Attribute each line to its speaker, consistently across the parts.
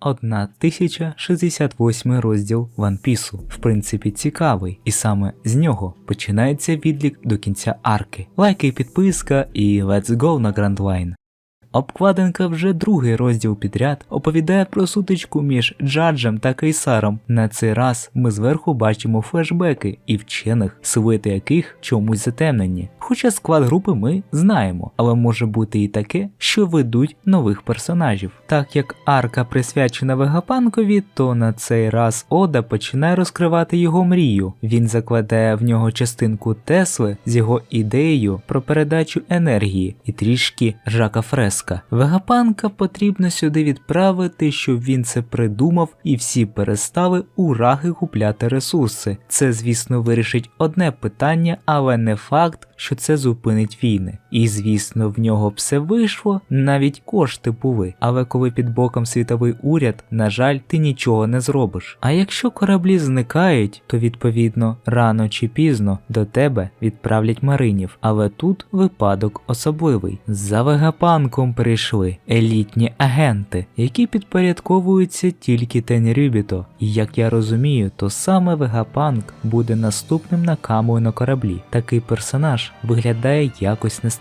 Speaker 1: 1068 розділ One. В принципі, цікавий, і саме з нього починається відлік до кінця арки. Лайки підписка, і let's go на Grand Line. Обкладинка вже другий розділ підряд оповідає про сутичку між Джаджем та Кейсаром. На цей раз ми зверху бачимо флешбеки і вчених, силуети яких чомусь затемнені. Хоча склад групи ми знаємо, але може бути і таке, що ведуть нових персонажів. Так як арка присвячена Вегапанкові, то на цей раз Ода починає розкривати його мрію. Він закладає в нього частинку Тесли з його ідеєю про передачу енергії і трішки Жака Фреска. Вегапанка потрібно сюди відправити, щоб він це придумав і всі перестали у раги купляти ресурси. Це, звісно, вирішить одне питання, але не факт, що це зупинить війни. І звісно, в нього все вийшло, навіть кошти були. Але коли під боком світовий уряд, на жаль, ти нічого не зробиш. А якщо кораблі зникають, то відповідно рано чи пізно до тебе відправлять маринів. Але тут випадок особливий. За вегапанком прийшли елітні агенти, які підпорядковуються тільки Тенрюбіто. І як я розумію, то саме Вегапанк буде наступним накамою на кораблі. Такий персонаж виглядає якось нестандартно,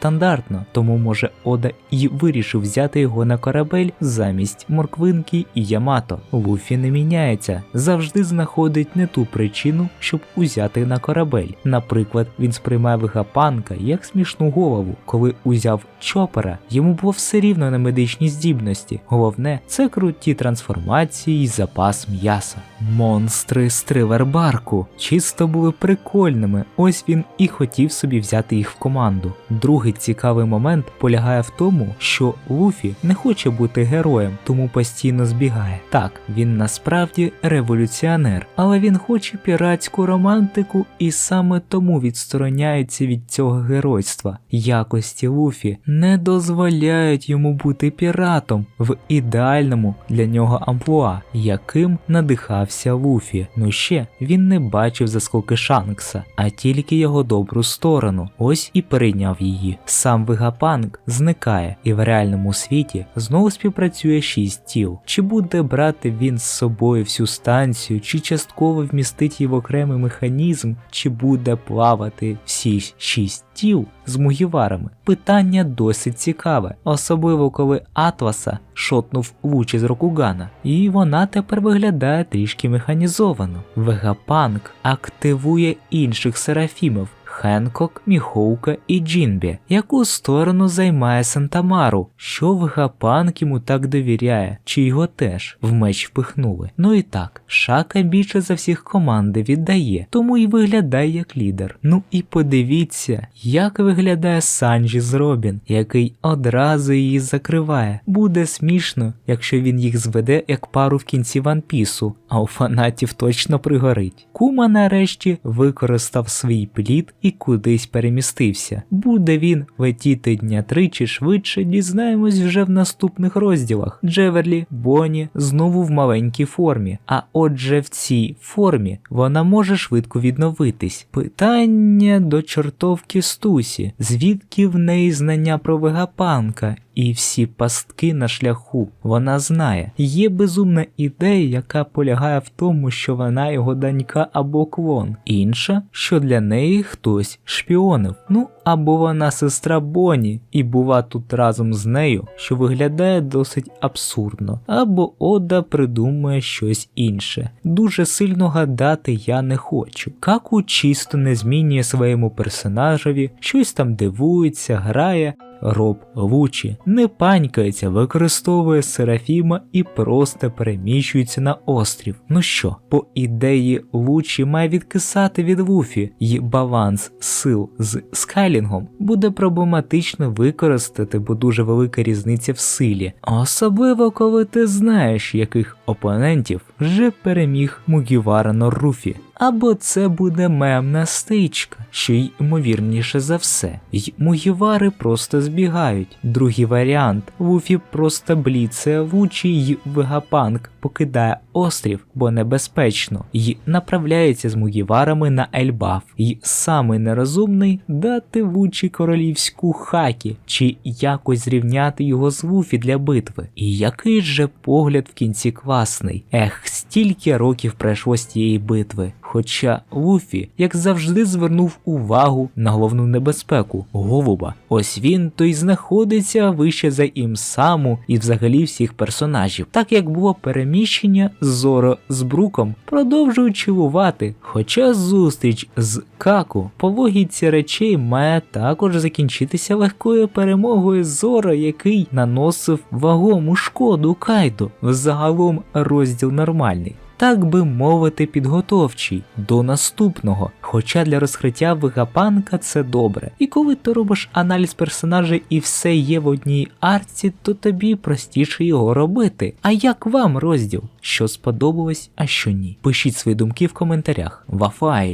Speaker 1: тому може Ода і вирішив взяти його на корабель замість Морквинки і Ямато. Луфі не міняється, завжди знаходить не ту причину, щоб узяти на корабель. Наприклад, він сприймає Вегапанка як смішну голову, коли узяв Чопера, йому було все рівно на медичні здібності. Головне це круті трансформації і запас м'яса. Монстри з тривербарку чисто були прикольними. Ось він і хотів собі взяти їх в команду. Другий цікавий момент полягає в тому, що Луфі не хоче бути героєм, тому постійно збігає. Так, він насправді революціонер, але він хоче піратську романтику і саме тому відстороняється від цього геройства. Якості Луфі не дозволяють йому бути піратом в ідеальному для нього амплуа, яким надихався Луфі. Ну ще він не бачив заскоки Шанкса, а тільки його добру сторону. Ось і перейняв її. Сам Вегапанк зникає, і в реальному світі знову співпрацює шість тіл. Чи буде брати він з собою всю станцію, чи частково вмістить її в окремий механізм, чи буде плавати всі шість тіл з мугіварами? Питання досить цікаве, особливо коли Атласа шотнув лучі з Рокугана, і вона тепер виглядає трішки механізовано. Вегапанк активує інших серафімів. Хенкок, Міхоука і Джінбі, яку сторону займає Сантамару, що Вегапанк йому так довіряє, чи його теж в меч впихнули. Ну і так, Шака більше за всіх команди віддає, тому і виглядає як лідер. Ну і подивіться, як виглядає Санджі з Робін, який одразу її закриває. Буде смішно, якщо він їх зведе як пару в кінці ванпісу, а у фанатів точно пригорить. Кума нарешті використав свій плід і кудись перемістився. Буде він летіти дня три чи швидше, дізнаємось вже в наступних розділах. Джеверлі, Бонні знову в маленькій формі. А отже, в цій формі вона може швидко відновитись. Питання до чортовки Стусі, звідки в неї знання про вегапанка і всі пастки на шляху. Вона знає. Є безумна ідея, яка полягає в тому, що вона його донька або клон, інша, що для неї хтось шпіонив. Ну або вона сестра Боні і бува тут разом з нею, що виглядає досить абсурдно, або Ода придумує щось інше. Дуже сильно гадати я не хочу. Каку чисто не змінює своєму персонажеві, щось там дивується, грає. Роб Лучі не панькається, використовує Серафіма і просто переміщується на острів. Ну що, по ідеї Лучі має відкисати від Луфі, і баланс сил з Скайлінгом буде проблематично використати, бо дуже велика різниця в силі. Особливо коли ти знаєш, яких опонентів вже переміг Мугівара Норруфі. Або це буде мемна стичка, що й ймовірніше за все. Й Мугівари просто збігають. Другий варіант Вуфі просто бліце вучі й Вегапанк покидає острів, бо небезпечно, й направляється з Мугіварами на Ельбаф. Й самий нерозумний дати вучі королівську хакі, чи якось зрівняти його з Вуфі для битви. І який же погляд в кінці класний. Ех, стільки років пройшло з тієї битви. Хоча Вуфі, як завжди, звернув увагу на головну небезпеку Голуба. Ось він то й знаходиться вище за імсаму і взагалі всіх персонажів. Так як було переміщення, Зоро з Бруком продовжують чилувати. Хоча зустріч з Каку по логіці речей має також закінчитися легкою перемогою Зора, який наносив вагому шкоду Кайду. Загалом розділ нормальний. Так би мовити, підготовчий до наступного. Хоча для розкриття вигапанка це добре. І коли ти робиш аналіз персонажа і все є в одній арці, то тобі простіше його робити. А як вам розділ? Що сподобалось, а що ні? Пишіть свої думки в коментарях. Вафайль!